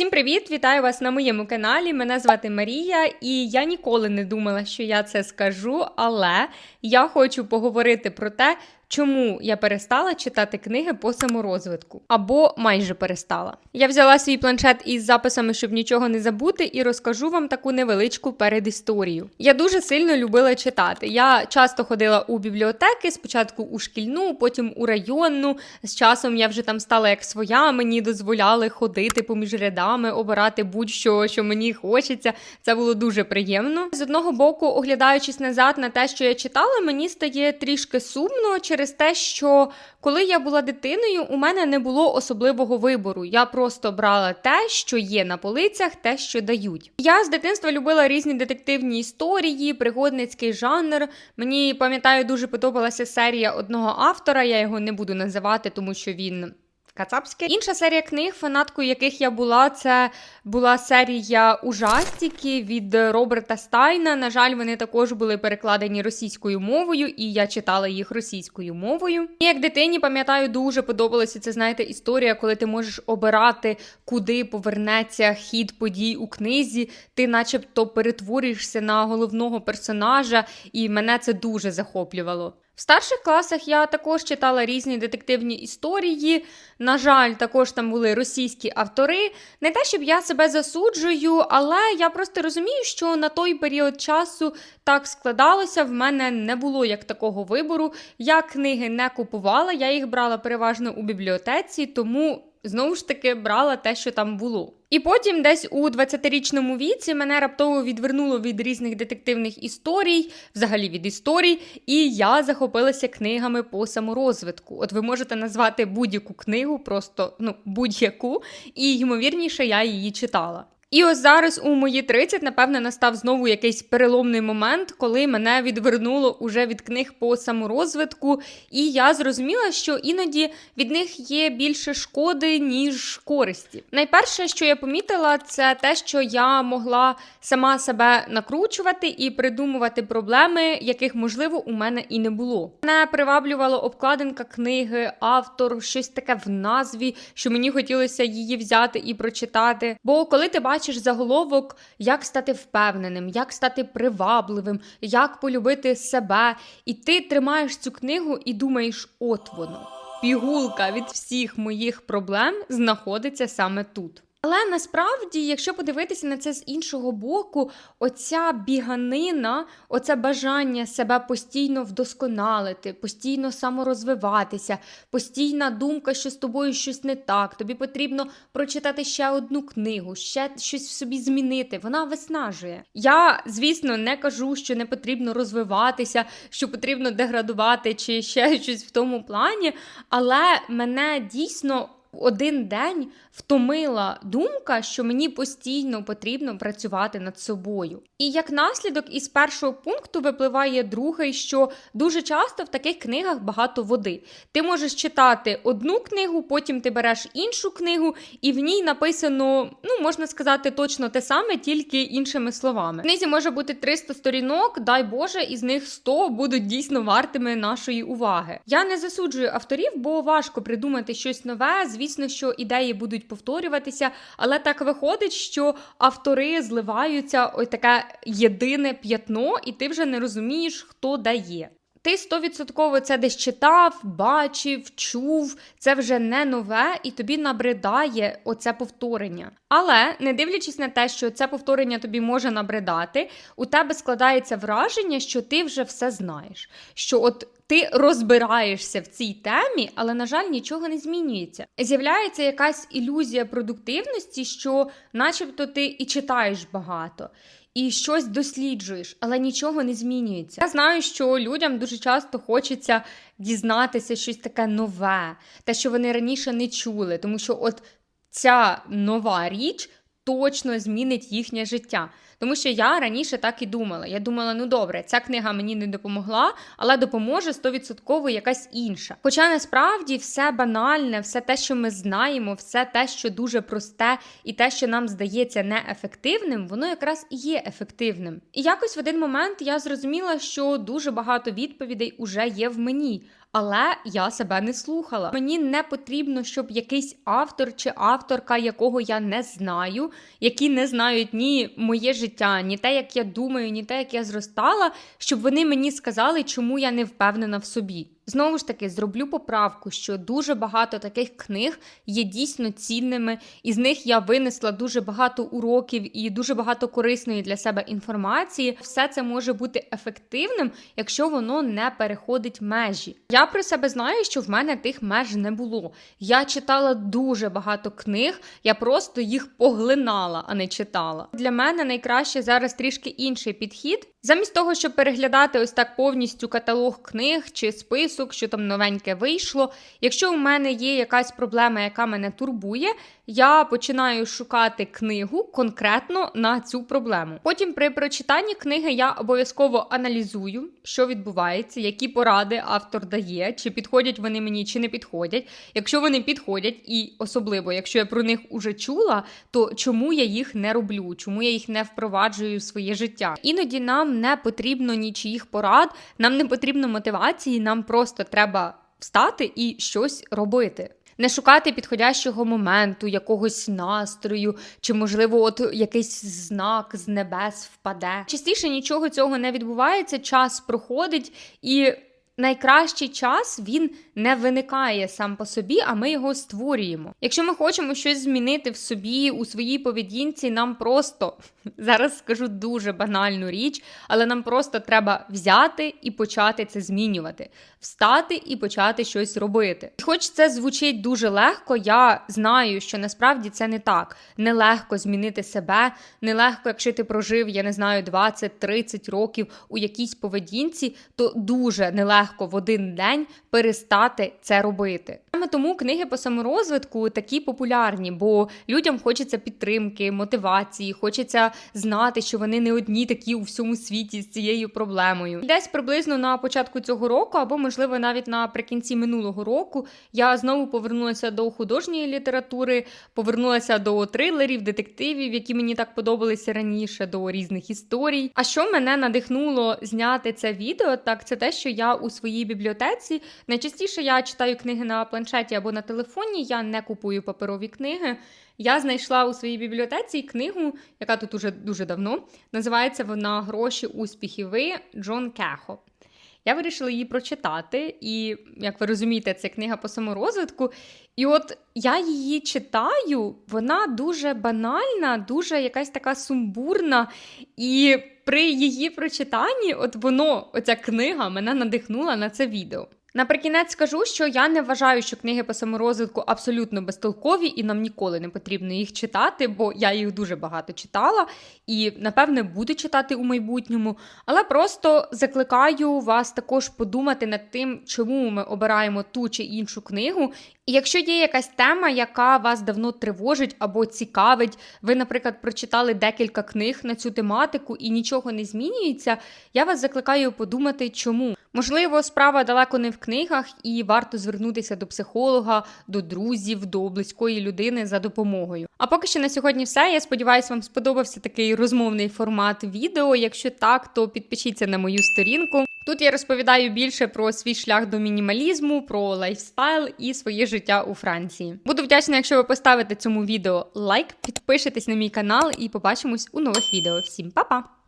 Всім привіт! Вітаю вас на моєму каналі. Мене звати Марія, і я ніколи не думала, що я це скажу, але я хочу поговорити про те, чому я перестала читати книги по саморозвитку або майже перестала. Я взяла свій планшет із записами, щоб нічого не забути, і розкажу вам таку невеличку передісторію. Я дуже сильно любила читати. Я часто ходила у бібліотеки, спочатку у шкільну, потім у районну. З часом я вже там стала як своя. Мені дозволяли ходити поміж рядами, обирати будь-що, що мені хочеться. Це було дуже приємно. З одного боку, оглядаючись назад на те, що я читала, мені стає трішки сумно через те, що коли я була дитиною, у мене не було особливого вибору. Я просто брала те, що є на полицях, те, що дають. Я з дитинства любила різні детективні історії, пригодницький жанр. Мені пам'ятаю, дуже подобалася серія одного автора. Я його не буду називати, тому що він. Кацапське. Інша серія книг, фанаткою яких я була, це була серія ужастики від Роберта Стайна. На жаль, вони також були перекладені російською мовою, і я читала їх російською мовою. І як дитині пам'ятаю, дуже подобалася це, знаєте, історія, коли ти можеш обирати, куди повернеться хід подій у книзі. Ти, начебто, перетворюєшся на головного персонажа, і мене це дуже захоплювало. В старших класах я також читала різні детективні історії. На жаль, також там були російські автори. Не те, щоб я себе засуджую, але я просто розумію, що на той період часу так складалося. В мене не було як такого вибору. Я книги не купувала, я їх брала переважно у бібліотеці, тому знову ж таки брала те, що там було. І потім, десь у 20-річному віці, мене раптово відвернуло від різних детективних історій, взагалі від історій, і я захопилася книгами по саморозвитку. От ви можете назвати будь-яку книгу, просто ну будь-яку, і ймовірніше я її читала. І ось зараз у мої 30, напевне, настав знову якийсь переломний момент, коли мене відвернуло уже від книг по саморозвитку, і я зрозуміла, що іноді від них є більше шкоди, ніж користі. Найперше, що я помітила, це те, що я могла сама себе накручувати і придумувати проблеми, яких, можливо, у мене і не було. Мене приваблювала обкладинка книги, автор, щось таке в назві, що мені хотілося її взяти і прочитати. Бо коли ти бачиш бачиш заголовок, як стати впевненим, як стати привабливим, як полюбити себе. І ти тримаєш цю книгу і думаєш, от воно. Пігулка від всіх моїх проблем знаходиться саме тут. Але насправді, якщо подивитися на це з іншого боку, оця біганина, оце бажання себе постійно вдосконалити, постійно саморозвиватися, постійна думка, що з тобою щось не так, тобі потрібно прочитати ще одну книгу, ще щось в собі змінити. Вона виснажує. Я, звісно, не кажу, що не потрібно розвиватися, що потрібно деградувати чи ще щось в тому плані, але мене дійсно один день втомила думка, що мені постійно потрібно працювати над собою. І як наслідок із першого пункту випливає другий, що дуже часто в таких книгах багато води. Ти можеш читати одну книгу, потім ти береш іншу книгу, і в ній написано, ну можна сказати, точно те саме, тільки іншими словами. В книзі може бути 300 сторінок, дай Боже, із них 100 будуть дійсно вартими нашої уваги. Я не засуджую авторів, бо важко придумати щось нове. Звісно, що ідеї будуть повторюватися, але так виходить, що автори зливаються ось таке єдине п'ятно, і ти вже не розумієш, хто дає. Ти стовідсотково це десь читав, бачив, чув, це вже не нове, і тобі набридає оце повторення. Але не дивлячись на те, що це повторення тобі може набридати, у тебе складається враження, що ти вже все знаєш. Що от ти розбираєшся в цій темі, але, на жаль, нічого не змінюється. З'являється якась ілюзія продуктивності, що, начебто, ти і читаєш багато. І щось досліджуєш, але нічого не змінюється. Я знаю, що людям дуже часто хочеться дізнатися щось таке нове, те, що вони раніше не чули, тому що от ця нова річ точно змінить їхнє життя. Тому що я раніше так і думала. Я думала, ну добре, ця книга мені не допомогла, але допоможе 100% якась інша. Хоча насправді все банальне, все те, що ми знаємо, все те, що дуже просте, і те, що нам здається неефективним, воно якраз і є ефективним. І якось в один момент я зрозуміла, що дуже багато відповідей уже є в мені. Але я себе не слухала. Мені не потрібно, щоб якийсь автор чи авторка, якого я не знаю, які не знають ні моє життя, ні те, як я думаю, ні те, як я зростала, щоб вони мені сказали, чому я не впевнена в собі. Знову ж таки, зроблю поправку, що дуже багато таких книг є дійсно цінними, і з них я винесла дуже багато уроків і дуже багато корисної для себе інформації. Все це може бути ефективним, якщо воно не переходить межі. Я про себе знаю, що в мене тих меж не було. Я читала дуже багато книг, я просто їх поглинала, а не читала. Для мене найкраще зараз трішки інший підхід. Замість того, щоб переглядати ось так повністю каталог книг чи список, що там новеньке вийшло. Якщо у мене є якась проблема, яка мене турбує, я починаю шукати книгу конкретно на цю проблему. Потім при прочитанні книги я обов'язково аналізую, що відбувається, які поради автор дає, чи підходять вони мені, чи не підходять. Якщо вони підходять, і особливо, якщо я про них уже чула, то чому я їх не роблю, чому я їх не впроваджую в своє життя? Іноді нам не потрібно нічиїх порад, нам не потрібно мотивації, нам просто треба встати і щось робити. Не шукати підходящого моменту, якогось настрою, чи, можливо, от якийсь знак з небес впаде. Частіше нічого цього не відбувається, час проходить, і найкращий час він не виникає сам по собі, а ми його створюємо. Якщо ми хочемо щось змінити в собі, у своїй поведінці, нам просто зараз скажу дуже банальну річ, але нам просто треба взяти і почати це змінювати, встати і почати щось робити. І Хоч це звучить дуже легко, я знаю, що насправді це не так. Нелегко змінити себе, нелегко, якщо ти прожив, я не знаю, 20-30 років у якійсь поведінці, то дуже нелегко в один день перестати це робити. Саме тому книги по саморозвитку такі популярні, бо людям хочеться підтримки, мотивації, хочеться знати, що вони не одні такі у всьому світі з цією проблемою. Десь приблизно на початку цього року, або можливо навіть наприкінці минулого року, я знову повернулася до художньої літератури, повернулася до трилерів, детективів, які мені так подобалися раніше, до різних історій. А що мене надихнуло зняти це відео, так це те, що я у своїй бібліотеці найчастіше я читаю книги на планшеті або на телефоні. Я не купую паперові книги. Я знайшла у своїй бібліотеці книгу, яка тут уже дуже давно. Називається вона Гроші, успіхи ви Джон Кехо. Я вирішила її прочитати, і, як ви розумієте, це книга по саморозвитку. І от я її читаю, вона дуже банальна, дуже якась така сумбурна. І при її прочитанні, от воно, оця книга, мене надихнула на це відео. Наприкінець скажу, що я не вважаю, що книги по саморозвитку абсолютно безтолкові, і нам ніколи не потрібно їх читати, бо я їх дуже багато читала і, напевне, буду читати у майбутньому. Але просто закликаю вас також подумати над тим, чому ми обираємо ту чи іншу книгу. І якщо є якась тема, яка вас давно тривожить або цікавить, ви, наприклад, прочитали декілька книг на цю тематику і нічого не змінюється, я вас закликаю подумати, чому. Можливо, справа далеко не в книгах, і варто звернутися до психолога, до друзів, до близької людини за допомогою. А поки що на сьогодні все. Я сподіваюся, вам сподобався такий розмовний формат відео. Якщо так, то підпишіться на мою сторінку. Тут я розповідаю більше про свій шлях до мінімалізму, про лайфстайл і своє життя у Франції. Буду вдячна, якщо ви поставите цьому відео лайк, підпишетесь на мій канал і побачимось у нових відео. Всім па-па!